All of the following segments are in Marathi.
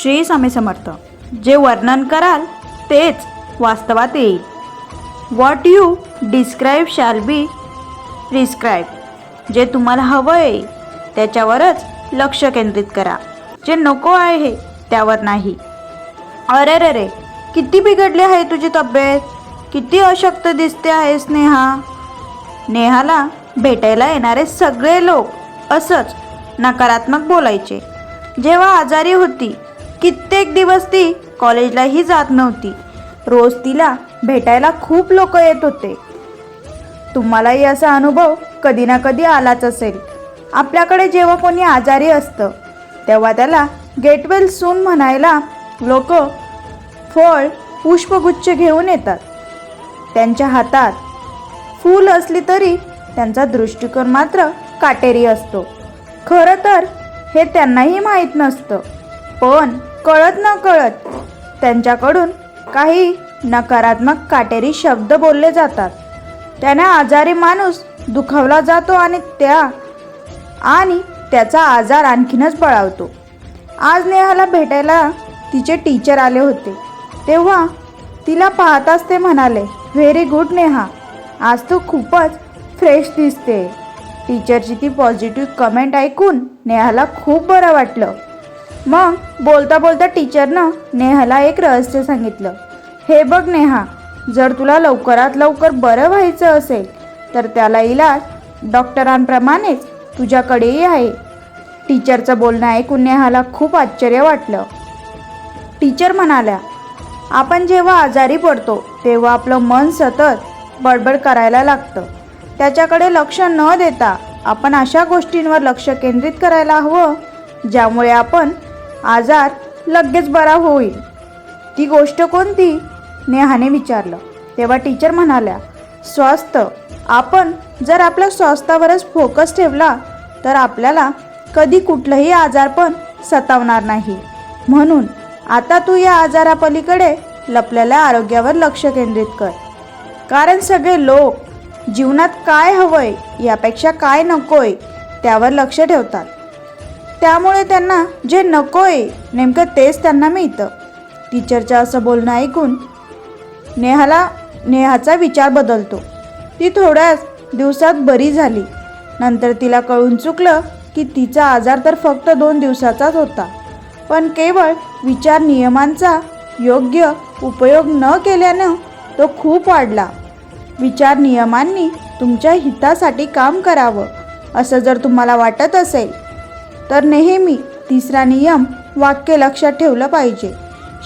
श्री स्वामी समर्थ. जे वर्णन कराल तेच वास्तवात येईल. What you describe shall be prescribe जे तुम्हाला हवं आहे त्याच्यावरच लक्ष केंद्रित करा. जे नको आहे त्यावर नाही. अरे रे रे किती बिघडली आहे तुझी तब्येत? किती अशक्त दिसते आहेस नेहा नेहाला भेटायला येणारे सगळे लोक असंच नकारात्मक बोलायचे. जेव्हा आजारी होती कित्येक दिवस ती कॉलेजलाही जात नव्हती. रोज तिला भेटायला खूप लोक येत होते. तुम्हालाही असा अनुभव कधी ना कधी आलाच असेल. आपल्याकडे जेव्हा कोणी आजारी असतं तेव्हा त्याला गेटवेल सून म्हणायला लोक फळ पुष्पगुच्छ घेऊन येतात. त्यांच्या हातात फूल असली तरी त्यांचा दृष्टिकोन मात्र काटेरी असतो. खरं तर हे त्यांनाही माहीत नसतं. पण कळत न कळत त्यांच्याकडून काही नकारात्मक काटेरी शब्द बोलले जातात. त्याने आजारी माणूस दुखावला जातो आणि त्या आणि त्याचा आजार आणखीनच बळावतो आज नेहाला भेटायला तिचे टीचर आले होते. तेव्हा तिला पाहताच ते म्हणाले व्हेरी गुड नेहा. आज तू खूपच फ्रेश दिसते. टीचरची ती पॉझिटिव्ह कमेंट ऐकून नेहाला खूप बरं वाटलं. मग बोलता बोलता टीचरनं नेहाला एक रहस्य सांगितलं. हे बघ नेहा जर तुला लवकरात लवकर बरं व्हायचं असेल तर त्याला इलाज डॉक्टरांप्रमाणेच तुझ्याकडेही आहे. टीचरचं बोलणं ऐकून नेहाला खूप आश्चर्य वाटलं. टीचर म्हणाल्या आपण जेव्हा आजारी पडतो तेव्हा आपलं मन सतत बडबड करायला लागतं. त्याच्याकडे लक्ष न देता आपण अशा गोष्टींवर लक्ष केंद्रित करायला हवं ज्यामुळे आपण आजार लगेच बरा होईल. ती गोष्ट कोणती? नेहाने विचारलं. तेव्हा टीचर म्हणाल्या स्वास्थ्य आपण जर आपल्या स्वास्थ्यावरच फोकस ठेवला तर आपल्याला कधी कुठलंही आजारपण सतावणार नाही. म्हणून आता तू या आजारापलीकडे लपलेल्या आरोग्यावर लक्ष केंद्रित कर. कारण सगळे लोक जीवनात काय हवंय यापेक्षा काय नकोय त्यावर लक्ष ठेवतात. त्यामुळे त्यांना जे नकोय नेमकं तेच त्यांना मिळतं. टीचरच्या असं बोलणं ऐकून नेहाला नेहाचा विचार बदलतो. ती थोड्याच दिवसात बरी झाली. नंतर तिला कळून चुकलं की तिचा आजार तर फक्त दोन दिवसाचाच होता. पण केवळ विचार नियमांचा योग्य उपयोग न केल्यानं तो खूप वाढला. विचार नियमांनी तुमच्या हितासाठी काम करावं असं जर तुम्हाला वाटत असेल तर नेहमी तिसरा नियम वाक्य लक्षात ठेवलं पाहिजे.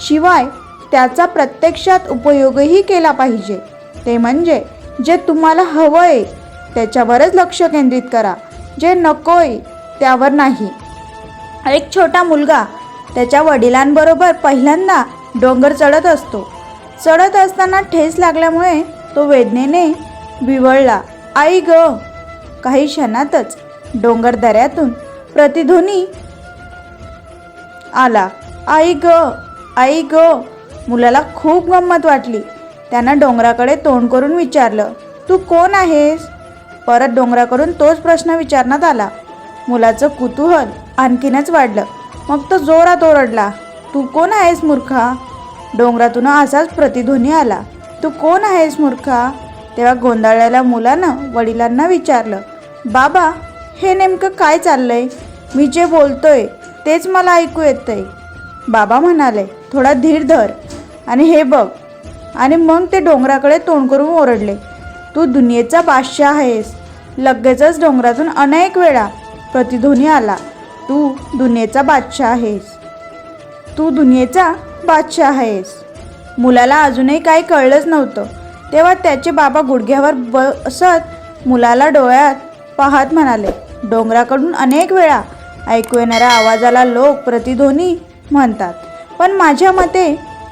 शिवाय त्याचा प्रत्यक्षात उपयोगही केला पाहिजे. ते म्हणजे जे तुम्हाला हवं आहे त्याच्यावरच लक्ष केंद्रित करा. जे नकोय त्यावर नाही. एक छोटा मुलगा त्याच्या वडिलांबरोबर पहिल्यांदा डोंगर चढत असतो. चढत असताना ठेस लागल्यामुळे तो वेदनेने विवळला आई ग काही क्षणातच डोंगर दऱ्यातून प्रतिध्वनी आला. आई ग आई ग. मुलाला खूप गंमत वाटली. त्यानं डोंगराकडे तोंड करून विचारलं तू कोण आहेस? परत डोंगराकडून तोच प्रश्न विचारण्यात आला. मुलाचं कुतूहल आणखीनच वाढलं. मग तो जोरात ओरडला तू कोण आहेस मूर्खा? डोंगरातून असाच प्रतिध्वनी आला तू कोण आहेस मूर्खा? तेव्हा गोंधळलेल्या मुलानं वडिलांना विचारलं बाबा हे नेमकं काय चाललंय? मी जे बोलतोय तेच मला ऐकू येतंय. बाबा म्हणाले थोडा धीर धर. आणि हे बघ. आणि मग ते डोंगराकडे तोंड करून ओरडले तू दुनियेचा बादशाह आहेस. लगेचच डोंगरातून अनेक वेळा प्रतिध्वनी आला. तू दुनियेचा बादशाह आहेस. तू दुनियेचा बादशाह आहेस. मुलाला अजूनही काही कळलंच नव्हतं. तेव्हा त्याचे बाबा गुडघ्यावर बसत मुलाला डोळ्यात पाहत म्हणाले डोंगराकडून अनेक वेळा ऐकू येणाऱ्या आवाजाला लोक प्रतिध्वनी म्हणतात. पण माझ्या मते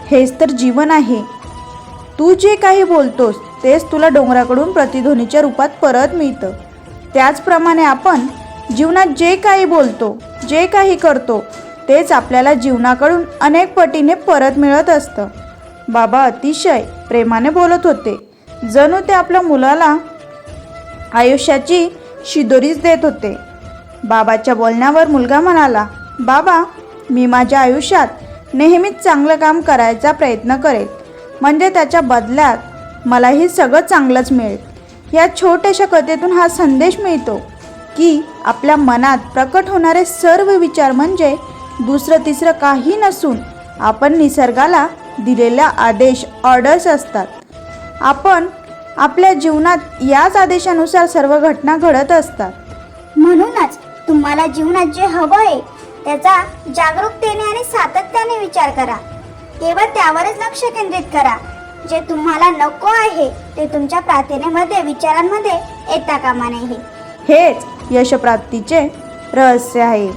हेच तर जीवन आहे. तू जे काही बोलतोस तेच तुला डोंगराकडून प्रतिध्वनीच्या रूपात परत मिळतं. त्याचप्रमाणे आपण जीवनात जे काही बोलतो जे काही करतो तेच आपल्याला जीवनाकडून अनेक पटीने परत मिळत असतं. बाबा अतिशय प्रेमाने बोलत होते. जणू ते आपल्या मुलाला आयुष्याची शिदोरीच देत होते. बाबाच्या बोलण्यावर मुलगा म्हणाला बाबा मी माझ्या आयुष्यात नेहमीच चांगलं काम करायचा प्रयत्न करेल म्हणजे त्याच्या बदल्यात मलाही सगळं चांगलंच मिळेल. या छोट्याशा कथेतून हा संदेश मिळतो की आपल्या मनात प्रकट होणारे सर्व विचार म्हणजे दुसरं तिसरं काही नसून आपण निसर्गाला दिलेल्या आदेश ऑर्डर्स असतात. आपण आपल्या जीवनात याच आदेशानुसार सर्व घटना घडत असतात. म्हणूनच तुम्हाला जीवनात जे हवं आहे त्याचा जागरूकतेने आणि सातत्याने विचार करा. केवळ त्यावरच लक्ष केंद्रित करा. जे तुम्हाला नको आहे ते तुमच्या प्रार्थनेमध्ये विचारांमध्ये येता कामा नये. हेच यशप्राप्तीचे रहस्य आहे.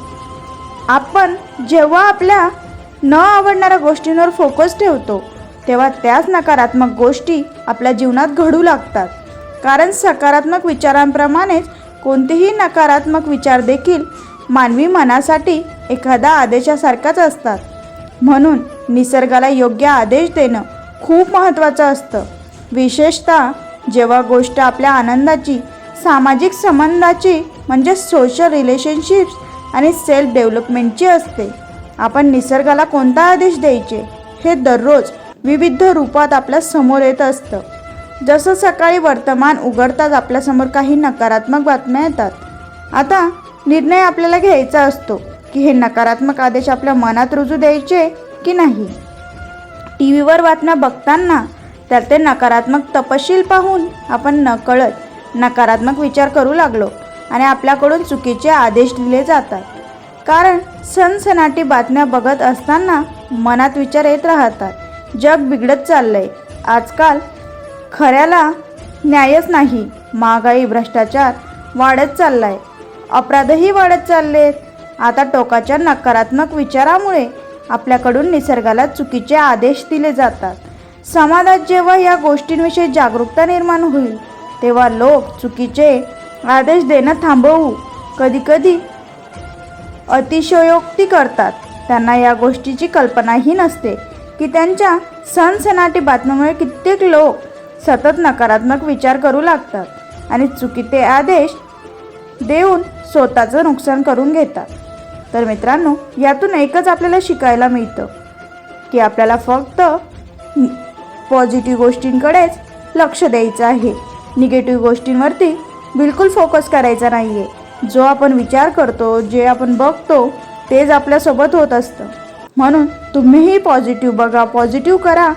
आपण जेव्हा आपल्या न आवडणाऱ्या गोष्टींवर फोकस ठेवतो तेव्हा त्याच नकारात्मक गोष्टी आपल्या जीवनात घडू लागतात. कारण सकारात्मक विचारांप्रमाणेच कोणतेही नकारात्मक विचार देखील मानवी मनासाठी एखादा आदेशासारखाच असतात. म्हणून निसर्गाला योग्य आदेश देणं खूप महत्त्वाचं असतं. विशेषतः जेव्हा गोष्ट आपल्या आनंदाची सामाजिक संबंधाची म्हणजे सोशल रिलेशनशिप्स आणि सेल्फ डेव्हलपमेंटची असते आपण निसर्गाला कोणता आदेश द्यायचे? हे दररोज विविध रूपात आपल्यासमोर येत असतं. जसं सकाळी वर्तमान उघडताच आपल्यासमोर काही नकारात्मक बातम्या येतात. आता निर्णय आपल्याला घ्यायचा असतो की हे नकारात्मक आदेश आपल्या मनात रुजू द्यायचे की नाही. टी व्हीवर बातम्या बघताना त्यात ते नकारात्मक तपशील पाहून आपण नकळत नकारात्मक विचार करू लागलो आणि आपल्याकडून चुकीचे आदेश दिले जातात. कारण सनसनाटी बातम्या बघत असताना मनात विचार येत राहतात. जग बिघडत चाललंय. आजकाल खऱ्याला न्यायच नाही. महागाई भ्रष्टाचार वाढत चाललाय. अपराधही वाढत चाललेत. आता टोकाच्या नकारात्मक विचारामुळे आपल्याकडून निसर्गाला चुकीचे आदेश दिले जातात. समाजात जेव्हा या गोष्टींविषयी जागरूकता निर्माण होईल तेव्हा लोक चुकीचे आदेश देणं थांबवू कधीकधी अतिशयोक्ती करतात. त्यांना या गोष्टीची कल्पनाही नसते. की त्यांच्या सणसनाटी बातम्यामुळे कित्येक लोक सतत नकारात्मक विचार करू लागतात आणि चुकीचे आदेश देऊन स्वतःचं नुकसान करून घेतात. तर मित्रांनो यातून एकच आपल्याला शिकायला मिळतं की आपल्याला फक्त पॉझिटिव्ह गोष्टींकडेच लक्ष द्यायचं आहे. निगेटिव्ह गोष्टींवरती बिलकुल फोकस करायचा नाही आहे जो आपण विचार करतो जे आपण बघतो तेच आपल्यासोबत होत असतं. म्हणून तुम्हीही पॉझिटिव्ह बघा पॉझिटिव्ह करा.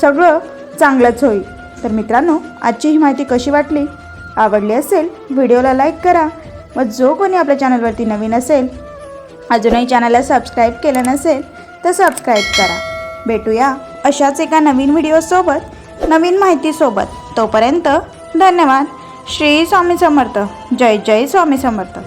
सगळं चांगलंच होईल. तर मित्रांनो आजची ही माहिती कशी वाटली? आवडली असेल व्हिडिओला लाईक करा. व जो कोणी आपल्या चॅनलवरती नवीन असेल अजूनही चॅनलला सबस्क्राईब केलं नसेल तर सबस्क्राईब करा. भेटूया अशाच एका नवीन व्हिडिओसोबत नवीन माहितीसोबत तोपर्यंत धन्यवाद. श्री स्वामी समर्थ. जय जय स्वामी समर्थ.